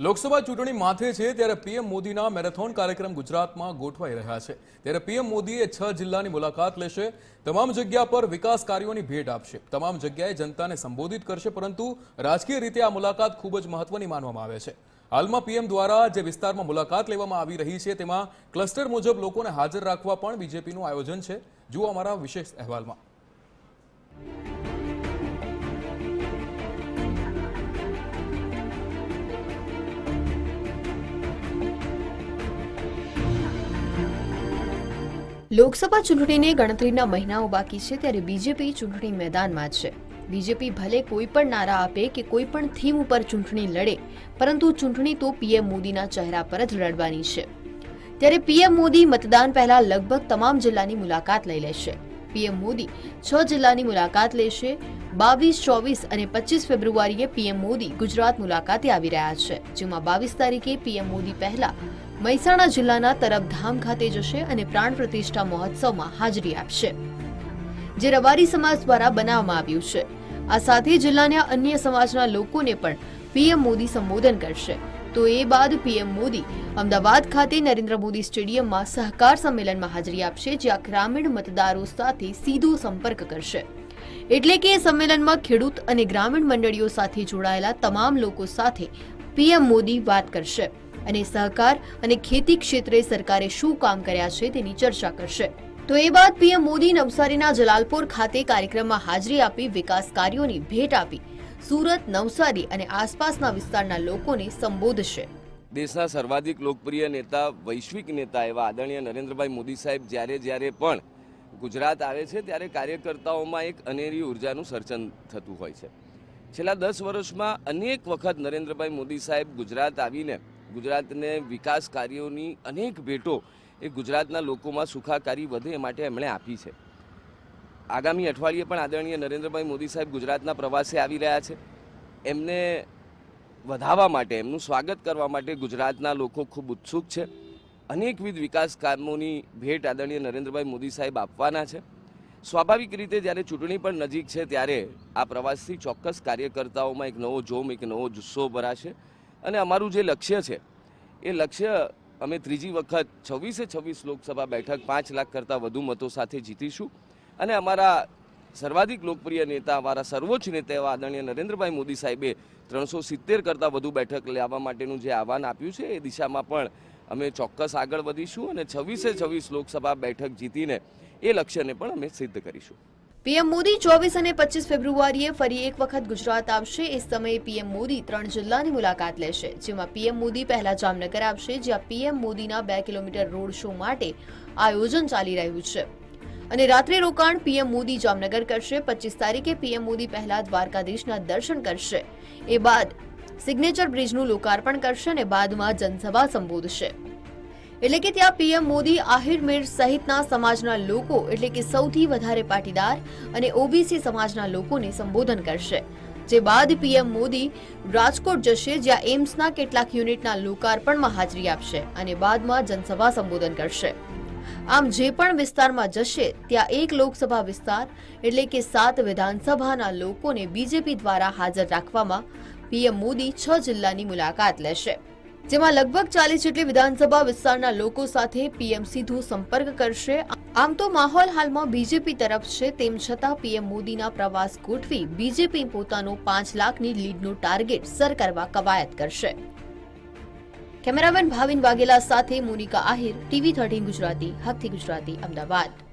લોકસભા ચૂંટણી માથે છે ત્યારે પીએમ મોદીના મેરેથોન કાર્યક્રમ ગુજરાતમાં ગોઠવાઈ રહ્યા છે. ત્યારે પીએમ મોદીએ છ જિલ્લાની મુલાકાત લેશે. તમામ જગ્યા પર વિકાસ કાર્યોની ભેટ આપશે. તમામ જગ્યાએ જનતાને સંબોધિત કરશે, પરંતુ રાજકીય રીતે આ મુલાકાત ખૂબ જ મહત્વની માનવામાં આવે છે. હાલમાં પીએમ દ્વારા જે વિસ્તારમાં મુલાકાત લેવામાં આવી રહી છે, તેમાં ક્લસ્ટર મુજબ લોકોને હાજર રાખવા પણ બીજેપીનું આયોજન છે. જુઓ અમારા વિશેષ અહેવાલમાં. લોકસભા ચૂંટણીને ગણતરીના મહિનાઓ બાકી છે ત્યારે બીજેપી ચૂંટણી મેદાનમાં છે. બીજેપી ભલે કોઈ પણ નારા આપે કે કોઈ પણ થીમ ઉપર ચૂંટણી લડે, પરંતુ ચૂંટણી તો પીએમ મોદીના ચહેરા પર જ લડવાની છે. ત્યારે પીએમ મોદી મતદાન પહેલા લગભગ તમામ જિલ્લાની મુલાકાત લઈ લેશે. પીએમ મોદી છ જિલ્લાની મુલાકાત લેશે બાવીસ, ચોવીસ અને પચીસ ફેબ્રુઆરીએ પીએમ મોદી ગુજરાત મુલાકાતે આવી રહ્યા છે, જેમાં બાવીસ તારીખે પીએમ મોદી પહેલા મહેસાણા જિલ્લાના તરફધામ ખાતે જશે અને પ્રાણ પ્રતિષ્ઠા મહોત્સવમાં હાજરી આપશે. જે રબારી સમાજ દ્વારા બનાવવામાં આવ્યું છે. આ સાથે જિલ્લાના અન્ય સમાજના લોકોને પણ પીએમ મોદી સંબોધન કરશે. તો એ બાદ પીએમ મોદી અમદાવાદ ખાતે નરેન્દ્ર મોદી સ્ટેડિયમમાં સહકાર સંમેલનમાં હાજરી આપશે, જ્યાં ગ્રામીણ મતદારો સાથે સીધો સંપર્ક કરશે. એટલે કે સંમેલનમાં ખેડૂત અને ગ્રામીણ મંડળીઓ સાથે જોડાયેલા તમામ લોકો સાથે પીએમ મોદી વાત કરશે અને સહકાર અને ખેતી ક્ષેત્રે સરકારે શું કામ કર્યા છે તેની ચર્ચા કરશે. તો એ બાદ પીએમ મોદી નવસારીના જલાલપોર ખાતે કાર્યક્રમમાં હાજરી આપી વિકાસ કાર્યોની ભેટ આપી સુરત, નવસારી અને આસપાસના વિસ્તારના લોકોને સંબોધશે. દેશના સર્વાધિક લોકપ્રિય નેતા, વૈશ્વિક નેતા એવા આદરણીય નરેન્દ્રભાઈ મોદી સાહેબ જ્યારે જ્યારે પણ ગુજરાત આવે છે, ત્યારે કાર્યકર્તાઓમાં એક અનેરી ઉર્જાનું સર્જન થતું હોય છે. છેલ્લા દસ વર્ષમાં અનેક વખત નરેન્દ્રભાઈ મોદી સાહેબ ગુજરાત આવીને ગુજરાતને વિકાસ કાર્યોની અનેક ભેટો એ ગુજરાતના લોકોમાં સુખાકારી વધે એ માટે એમણે આપી છે. આગામી અઠવાડિયે પણ આદરણીય નરેન્દ્રભાઈ મોદી સાહેબ ગુજરાતના પ્રવાસે આવી રહ્યા છે. એમને વધાવવા માટે, એમનું સ્વાગત કરવા માટે ગુજરાતના લોકો ખૂબ ઉત્સુક છે. અનેકવિધ વિકાસ કામોની ભેટ આદરણીય નરેન્દ્રભાઈ મોદી સાહેબ આપવાના છે. સ્વાભાવિક રીતે જ્યારે ચૂંટણી પણ નજીક છે ત્યારે આ પ્રવાસથી ચોક્કસ કાર્યકર્તાઓમાં એક નવો જોમ, એક નવો જુસ્સો ભરાશે અને અમારું જે લક્ષ્ય છે, એ લક્ષ્ય અમે ત્રીજી વખત છવ્વીસે છવ્વીસ લોકસભા બેઠક પાંચ લાખ કરતાં વધુ મતો સાથે જીતીશું અને અમારા સર્વાધિક લોકપ્રિય નેતા, અમારા સર્વોચ્ચ નેતા એવા આદરણીય નરેન્દ્રભાઈ મોદી સાહેબે ત્રણસો સિત્તેર કરતાં વધુ બેઠક લેવા માટેનું જે આહવાન આપ્યું છે, એ દિશામાં પણ અમે ચોક્કસ આગળ વધીશું અને છવ્વીસે છવ્વીસ લોકસભા બેઠક જીતીને એ લક્ષ્યને પણ અમે સિદ્ધ કરીશું. પીએમ મોદી ચોવીસ અને પચીસ ફેબ્રુઆરીએ ફરી એક વખત ગુજરાત આવશે. એ સમયે પીએમ મોદી ત્રણ જિલ્લાની મુલાકાત લેશે, જેમાં પીએમ મોદી પહેલા જામનગર આવશે, જ્યાં પીએમ મોદીના બે કિલોમીટર રોડ શો માટે આયોજન ચાલી રહ્યું છે. અને રાત્રે રોકાણ પીએમ મોદી જામનગર કરશે. પચીસ તારીખે પીએમ મોદી પહેલા દ્વારકાધીશના દર્શન કરશે. એ બાદ સિગ્નેચર બ્રિજનું લોકાર્પણ કરશે અને બાદમાં જનસભા સંબોધશે. એટલે કે ત્યાં પીએમ મોદી, આહિર મીર સહિતના સમાજના લોકો, એટલે કે સૌથી વધારે પાટીદાર અને ઓબીસી સમાજના લોકોને સંબોધન કરશે. જે બાદ પીએમ મોદી રાજકોટ જશે, જ્યાં એમ્સના કેટલાક યુનિટના લોકાર્પણમાં હાજરી આપશે અને બાદમાં જનસભા સંબોધન કરશે. આમ જે પણ વિસ્તારમાં જશે, ત્યાં એક લોકસભા વિસ્તાર, એટલે કે સાત વિધાનસભાના લોકોને બીજેપી દ્વારા હાજર રાખવામાં પીએમ મોદી છ જિલ્લાની મુલાકાત લેશે, જેમાં લગભગ ચાલીસ જેટલી વિધાનસભા વિસ્તારના લોકો સાથે પીએમ સીધો સંપર્ક કરશે. આમ તો માહોલ હાલમાં બીજેપી તરફ છે, તેમ છતાં પીએમ મોદીના પ્રવાસ ગોઠવી બીજેપી પોતાનો પાંચ લાખની લીડનો ટાર્ગેટ સર કરવા કવાયત કરશે. કેમેરામેન ભાવિન વાઘેલા સાથે મોનિકા આહિર, ટીવી થર્ટીન ગુજરાતી, હકથી ગુજરાતી, અમદાવાદ.